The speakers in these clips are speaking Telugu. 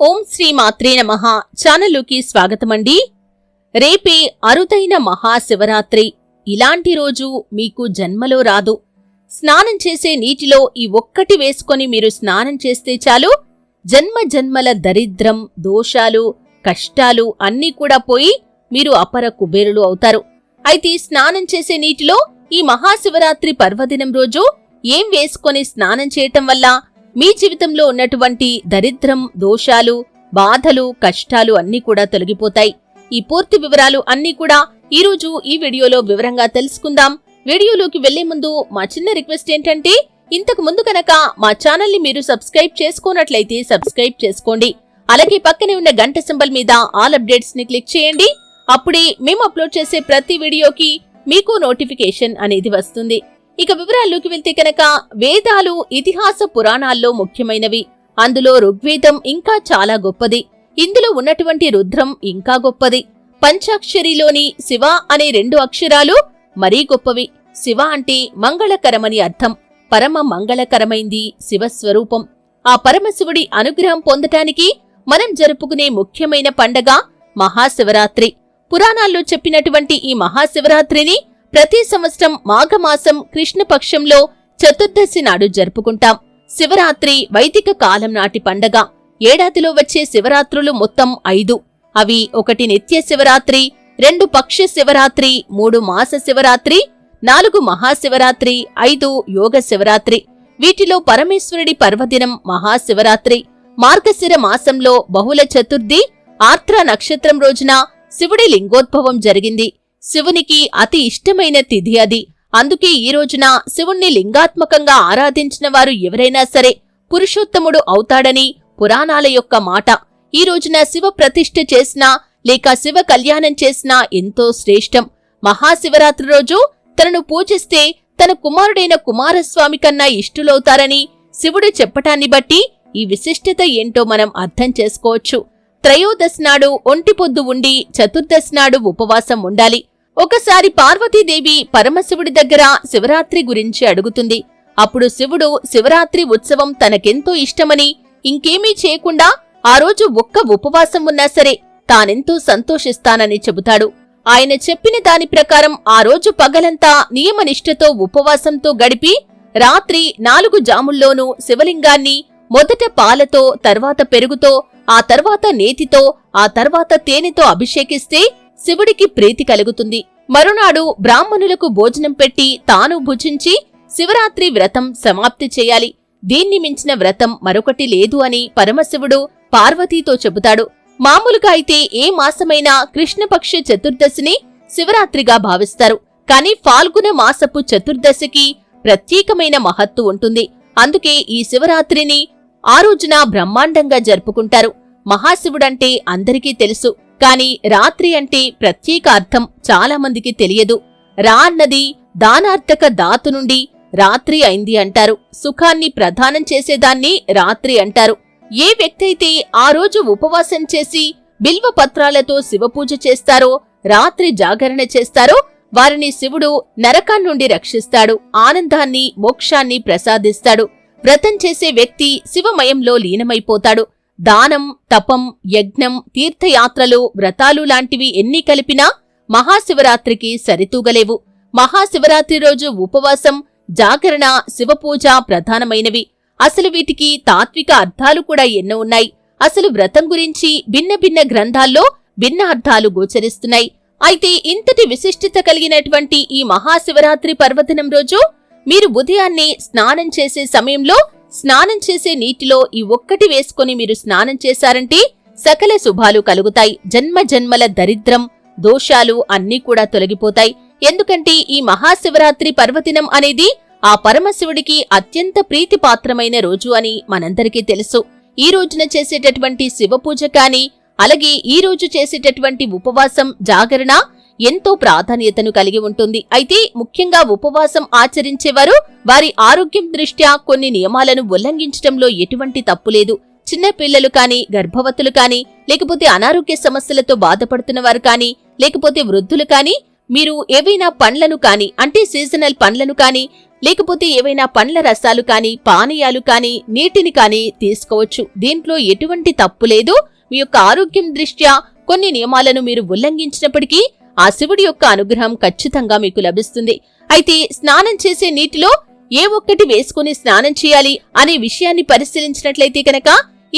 ఓం శ్రీ మాత్రే నమః. ఛానల్లోకి స్వాగతమండి. రేపే అరుదైన మహాశివరాత్రి. ఇలాంటి రోజు మీకు జన్మలో రాదు. స్నానం చేసే నీటిలో ఈ ఒక్కటి వేసుకొని మీరు స్నానం చేస్తే చాలు. జన్మ జన్మల దరిద్రం దోషాలు కష్టాలు అన్నీ కూడా పోయి మీరు అపర కుబేరులు అవుతారు. అయితే స్నానం చేసే నీటిలో ఈ మహాశివరాత్రి పర్వదినం రోజు ఏం వేసుకొని స్నానం చేయటం వల్ల మీ జీవితంలో ఉన్నటువంటి దరిద్రం దోషాలు బాధలు కష్టాలు అన్నీ కూడా తొలగిపోతాయి. ఈ పూర్తి వివరాలు అన్నీ కూడా ఈరోజు ఈ వీడియోలో వివరంగా తెలుసుకుందాం. వీడియోలోకి వెళ్ళే ముందు మా చిన్న రిక్వెస్ట్ ఏంటంటే ఇంతకు ముందు కనుక మా ఛానల్ని మీరు సబ్స్క్రైబ్ చేసుకోనట్లయితే సబ్స్క్రైబ్ చేసుకోండి. అలాగే పక్కనే ఉన్న గంట సింబల్ మీద ఆల్ అప్డేట్స్ని క్లిక్ చేయండి. అప్పుడే మేము అప్లోడ్ చేసే ప్రతి వీడియోకి మీకు నోటిఫికేషన్ అనేది వస్తుంది. ఇక వివరాల్లోకి వెళ్తే కనుక వేదాలు ఇతిహాస పురాణాల్లో ముఖ్యమైనవి. అందులో ఋగ్వేదం ఇంకా చాలా గొప్పది. ఇందులో ఉన్నటువంటి రుద్రం ఇంకా గొప్పది. పంచాక్షరిలోని శివ అనే రెండు అక్షరాలు మరీ గొప్పవి. శివ అంటే మంగళకరమని అర్థం. పరమ మంగళకరమైంది శివస్వరూపం. ఆ పరమశివుడి అనుగ్రహం పొందటానికి మనం జరుపుకునే ముఖ్యమైన పండగ మహాశివరాత్రి. పురాణాల్లో చెప్పినటువంటి ఈ మహాశివరాత్రిని ప్రతి సంవత్సరం మాఘమాసం కృష్ణపక్షంలో చతుర్దశి నాడు జరుపుకుంటాం. శివరాత్రి వైదిక కాలం నాటి పండగ. ఏడాదిలో వచ్చే శివరాత్రులు మొత్తం ఐదు. అవి ఒకటి నిత్య శివరాత్రి రెండు పక్ష శివరాత్రి మూడు మాస శివరాత్రి నాలుగు మహాశివరాత్రి ఐదు యోగ శివరాత్రి. వీటిలో పరమేశ్వరుడి పర్వదినం మహాశివరాత్రి మార్గశిర మాసంలో బహుళ చతుర్థి ఆర్ద్ర నక్షత్రం రోజున శివుడి లింగోద్భవం జరిగింది. శివునికి అతి ఇష్టమైన తిథి అది. అందుకే ఈ రోజున శివుణ్ణి లింగాత్మకంగా ఆరాధించిన వారు ఎవరైనా సరే పురుషోత్తముడు అవుతాడని పురాణాల యొక్క మాట. ఈ రోజున శివ ప్రతిష్ఠ చేసినా లేక శివ కళ్యాణం చేసినా ఎంతో శ్రేష్టం. మహాశివరాత్రి రోజు తనను పూజిస్తే తన కుమారుడైన కుమారస్వామి కన్నా ఇష్టులవుతారని శివుడు చెప్పటాన్ని బట్టి ఈ విశిష్టత ఏంటో మనం అర్థం చేసుకోవచ్చు. త్రయోదశి నాడు ఒంటి పొద్దు ఉండి చతుర్దశి నాడు ఉపవాసం ఉండాలి. ఒకసారి పార్వతీదేవి పరమశివుడి దగ్గర శివరాత్రి గురించి అడుగుతుంది. అప్పుడు శివుడు శివరాత్రి ఉత్సవం తనకెంతో ఇష్టమని ఇంకేమీ చేయకుండా ఆ రోజు ఒక్క ఉపవాసం ఉన్నా సరే తానెంతో సంతోషిస్తానని చెబుతాడు. ఆయన చెప్పిన దాని ప్రకారం ఆ రోజు పగలంతా నియమనిష్టతో ఉపవాసంతో గడిపి రాత్రి నాలుగు జాముల్లోనూ శివలింగాన్ని మొదట పాలతో తర్వాత పెరుగుతో ఆ తర్వాత నేతితో ఆ తర్వాత తేనెతో అభిషేకిస్తే శివుడికి ప్రీతి కలుగుతుంది. మరునాడు బ్రాహ్మణులకు భోజనం పెట్టి తాను భుజించి శివరాత్రి వ్రతం సమాప్తి చేయాలి. దీన్ని మించిన వ్రతం మరొకటి లేదు అని పరమశివుడు పార్వతీతో చెబుతాడు. మామూలుగా అయితే ఏ మాసమైనా కృష్ణపక్ష చతుర్దశిని శివరాత్రిగా భావిస్తారు. కాని ఫాల్గుణ మాసపు చతుర్దశికి ప్రత్యేకమైన మహత్తు ఉంటుంది. అందుకే ఈ శివరాత్రిని ఆ రోజున బ్రహ్మాండంగా జరుపుకుంటారు. మహాశివుడంటే అందరికీ తెలుసు. కాని రాత్రి అంటే ప్రత్యేక అర్థం చాలా మందికి తెలియదు. రా అన్నది దానార్థక దాతు నుండి రాత్రి అయింది అంటారు. సుఖాన్ని ప్రదానం చేసేదాన్ని రాత్రి అంటారు. ఏ వ్యక్తి అయితే ఆ రోజు ఉపవాసం చేసి బిల్వపత్రాలతో శివపూజ చేస్తారో రాత్రి జాగరణ చేస్తారో వారిని శివుడు నరకాన్నుండి రక్షిస్తాడు. ఆనందాన్ని మోక్షాన్ని ప్రసాదిస్తాడు. వ్రతం చేసే వ్యక్తి శివమయంలో లీనమైపోతాడు. దానం తపం యజ్ఞం తీర్థయాత్రలు వ్రతాలు లాంటివి ఎన్ని కలిపినా మహాశివరాత్రికి సరితూగలేవు. మహాశివరాత్రి రోజు ఉపవాసం జాగరణ శివపూజ ప్రధానమైనవి. అసలు వీటికి తాత్విక అర్థాలు కూడా ఎన్నో ఉన్నాయి. అసలు వ్రతం గురించి భిన్న భిన్న గ్రంథాల్లో భిన్న అర్థాలు గోచరిస్తున్నాయి. అయితే ఇంతటి విశిష్టత కలిగినటువంటి ఈ మహాశివరాత్రి పర్వదినం రోజు మీరు ఉదయాన్నే స్నానం చేసే సమయంలో స్నానం చేసే నీటిలో ఈ ఒక్కటి వేసుకొని మీరు స్నానం చేశారంటే సకల శుభాలు కలుగుతాయి. జన్మ జన్మల దరిద్రం దోషాలు అన్నీ కూడా తొలగిపోతాయి. ఎందుకంటే ఈ మహాశివరాత్రి పర్వదినం అనేది ఆ పరమశివుడికి అత్యంత ప్రీతిపాత్రమైన రోజు అని మనందరికీ తెలుసు. ఈ రోజున చేసేటటువంటి శివపూజ కానీ అలాగే ఈ రోజు చేసేటటువంటి ఉపవాసం జాగరణ ఎంతో ప్రాధాన్యతను కలిగి ఉంటుంది. అయితే ముఖ్యంగా ఉపవాసం ఆచరించేవారు వారి ఆరోగ్యం దృష్ట్యా కొన్ని నియమాలను ఉల్లంఘించడంలో ఎటువంటి తప్పులేదు చిన్న పిల్లలు కానీ గర్భవతులు కానీ లేకపోతే అనారోగ్య సమస్యలతో బాధపడుతున్న వారు కానీ లేకపోతే వృద్ధులు కానీ మీరు ఏవైనా పండ్లను కానీ అంటే సీజనల్ పండ్లను కానీ లేకపోతే ఏవైనా పండ్ల రసాలు కానీ పానీయాలు కానీ నీటిని కానీ తీసుకోవచ్చు. దీంట్లో ఎటువంటి తప్పు లేదు. మీ యొక్క ఆరోగ్యం దృష్ట్యా కొన్ని నియమాలను మీరు ఉల్లంఘించినప్పటికీ ఆ శివుడి యొక్క అనుగ్రహం ఖచ్చితంగా మీకు లభిస్తుంది. అయితే స్నానం చేసే నీటిలో ఏ ఒక్కటి వేసుకుని స్నానం చేయాలి అనే విషయాన్ని పరిశీలించినట్లయితే కనుక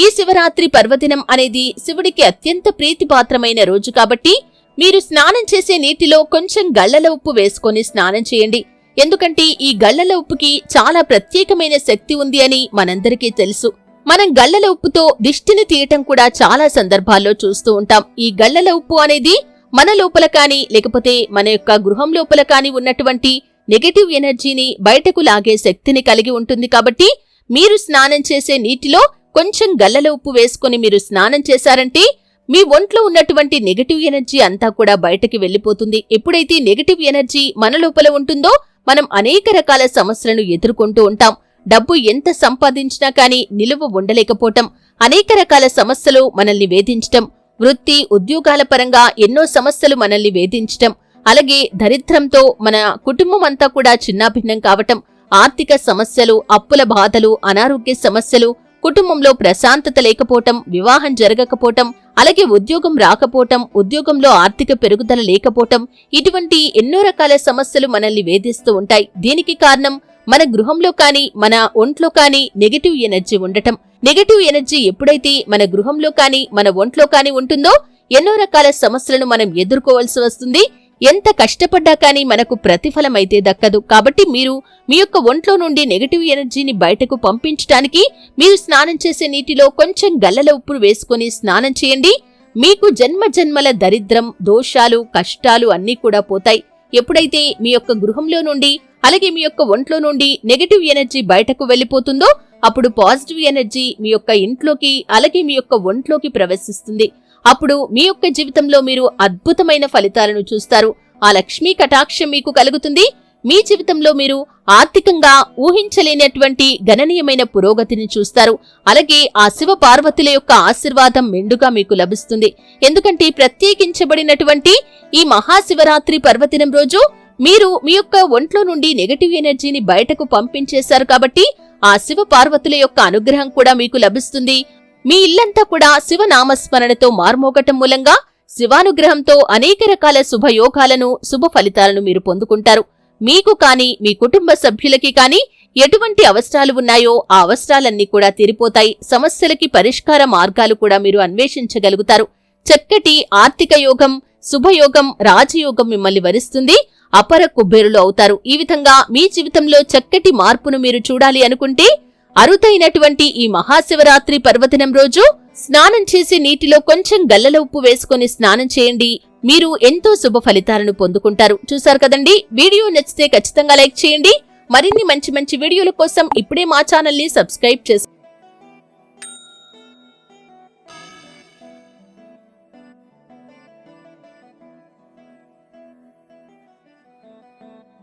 ఈ శివరాత్రి పర్వదినం అనేది శివుడికి అత్యంత ప్రీతిపాత్రమైన రోజు కాబట్టి మీరు స్నానం చేసే నీటిలో కొంచెం గళ్ళల ఉప్పు వేసుకొని స్నానం చేయండి. ఎందుకంటే ఈ గళ్ళల ఉప్పుకి చాలా ప్రత్యేకమైన శక్తి ఉంది అని మనందరికీ తెలుసు. మనం గళ్ళల ఉప్పుతో దిష్టిని తీయటం కూడా చాలా సందర్భాల్లో చూస్తూ ఉంటాం. ఈ గళ్ళల ఉప్పు అనేది మన లోపల కానీ లేకపోతే మన యొక్క గృహం లోపల కానీ ఉన్నటువంటి నెగటివ్ ఎనర్జీని బయటకు లాగే శక్తిని కలిగి ఉంటుంది కాబట్టి మీరు స్నానం చేసే నీటిలో కొంచెం గల్లల ఉప్పు వేసుకుని మీరు స్నానం చేశారంటే మీ ఒంట్లో ఉన్నటువంటి నెగటివ్ ఎనర్జీ అంతా కూడా బయటకి వెళ్ళిపోతుంది ఎప్పుడైతే నెగటివ్ ఎనర్జీ మన లోపల ఉంటుందో మనం అనేక రకాల సమస్యలను ఎదుర్కొంటూ ఉంటాం. డబ్బు ఎంత సంపాదించినా కానీ నిలువ ఉండలేకపోవటం అనేక రకాల సమస్యలు మనల్ని వేధించటం వృత్తి ఉద్యోగాల పరంగా ఎన్నో సమస్యలు మనల్ని వేధించటం అలాగే దరిద్రంతో మన కుటుంబం అంతా కూడా చిన్నాభిన్నం కావటం ఆర్థిక సమస్యలు అప్పుల బాధలు అనారోగ్య సమస్యలు కుటుంబంలో ప్రశాంతత లేకపోవటం వివాహం జరగకపోవటం అలాగే ఉద్యోగం రాకపోవటం ఉద్యోగంలో ఆర్థిక పెరుగుదల లేకపోవటం ఇటువంటి ఎన్నో రకాల సమస్యలు మనల్ని వేధిస్తూ ఉంటాయి. దీనికి కారణం మన గృహంలో కానీ మన ఒంట్లో కానీ నెగటివ్ ఎనర్జీ ఉండటం. నెగటివ్ ఎనర్జీ ఎప్పుడైతే మన గృహంలో కానీ మన ఒంట్లో కానీ ఉంటుందో ఎన్నో రకాల సమస్యలను మనం ఎదుర్కోవాల్సి వస్తుంది. ఎంత కష్టపడ్డా కానీ మనకు ప్రతిఫలం అయితే దక్కదు. కాబట్టి మీరు మీ యొక్క ఒంట్లో నుండి నెగటివ్ ఎనర్జీని బయటకు పంపించడానికి మీరు స్నానం చేసే నీటిలో కొంచెం గల్లల ఉప్పు వేసుకొని స్నానం చేయండి. మీకు జన్మ జన్మల దరిద్రం దోషాలు కష్టాలు అన్నీ కూడా పోతాయి. ఎప్పుడైతే మీ యొక్క గృహంలో నుండి అలాగే మీ యొక్క ఒంట్లో నుండి నెగటివ్ ఎనర్జీ బయటకు వెళ్ళిపోతుందో అప్పుడు పాజిటివ్ ఎనర్జీ మీ యొక్క ఇంట్లోకి అలాగే మీ యొక్క ఒంట్లోకి ప్రవేశిస్తుంది. అప్పుడు మీ యొక్క జీవితంలో మీరు అద్భుతమైన ఫలితాలను చూస్తారు. ఆ లక్ష్మీ కటాక్షం మీకు కలుగుతుంది. మీ జీవితంలో మీరు ఆర్థికంగా ఊహించలేనటువంటి గణనీయమైన పురోగతిని చూస్తారు. అలాగే ఆ శివ పార్వతుల యొక్క ఆశీర్వాదం మెండుగా మీకు లభిస్తుంది. ఎందుకంటే ప్రత్యేకించబడినటువంటి ఈ మహాశివరాత్రి పర్వదినం రోజు మీరు మీ యొక్క ఒంట్లో నుండి నెగటివ్ ఎనర్జీని బయటకు పంపించేశారు కాబట్టి ఆ శివ పార్వతుల యొక్క అనుగ్రహం కూడా మీకు లభిస్తుంది. మీ ఇల్లంతా కూడా శివనామస్మరణతో మార్మోగటం మూలంగా శివానుగ్రహంతో అనేక రకాల శుభయోగాలను శుభ ఫలితాలను మీరు పొందుకుంటారు. మీకు కాని మీ కుటుంబ సభ్యులకి కాని ఎటువంటి అవసరాలు ఉన్నాయో ఆ అవసరాలన్నీ కూడా తీరిపోతాయి. సమస్యలకి పరిష్కార మార్గాలు కూడా మీరు అన్వేషించగలుగుతారు. చక్కటి ఆర్థిక యోగం శుభయోగం రాజయోగం మిమ్మల్ని వరిస్తుంది. అపర కుబేరులు అవుతారు. ఈ విధంగా మీ జీవితంలో చక్కటి మార్పును మీరు చూడాలి అనుకుంటే అరుదైనటువంటి ఈ మహాశివరాత్రి పర్వదినం రోజు స్నానం చేసే నీటిలో కొంచెం గల్లల ఉప్పు వేసుకొని స్నానం చేయండి. మీరు ఎంతో శుభ ఫలితాలను పొందుకుంటారు. చూసారు కదండి? వీడియో నచ్చితే ఖచ్చితంగా లైక్ చేయండి. మరిన్ని మంచి మంచి వీడియోల కోసం ఇప్పుడే మా ఛానల్ని సబ్స్క్రైబ్ చేసుకోండి.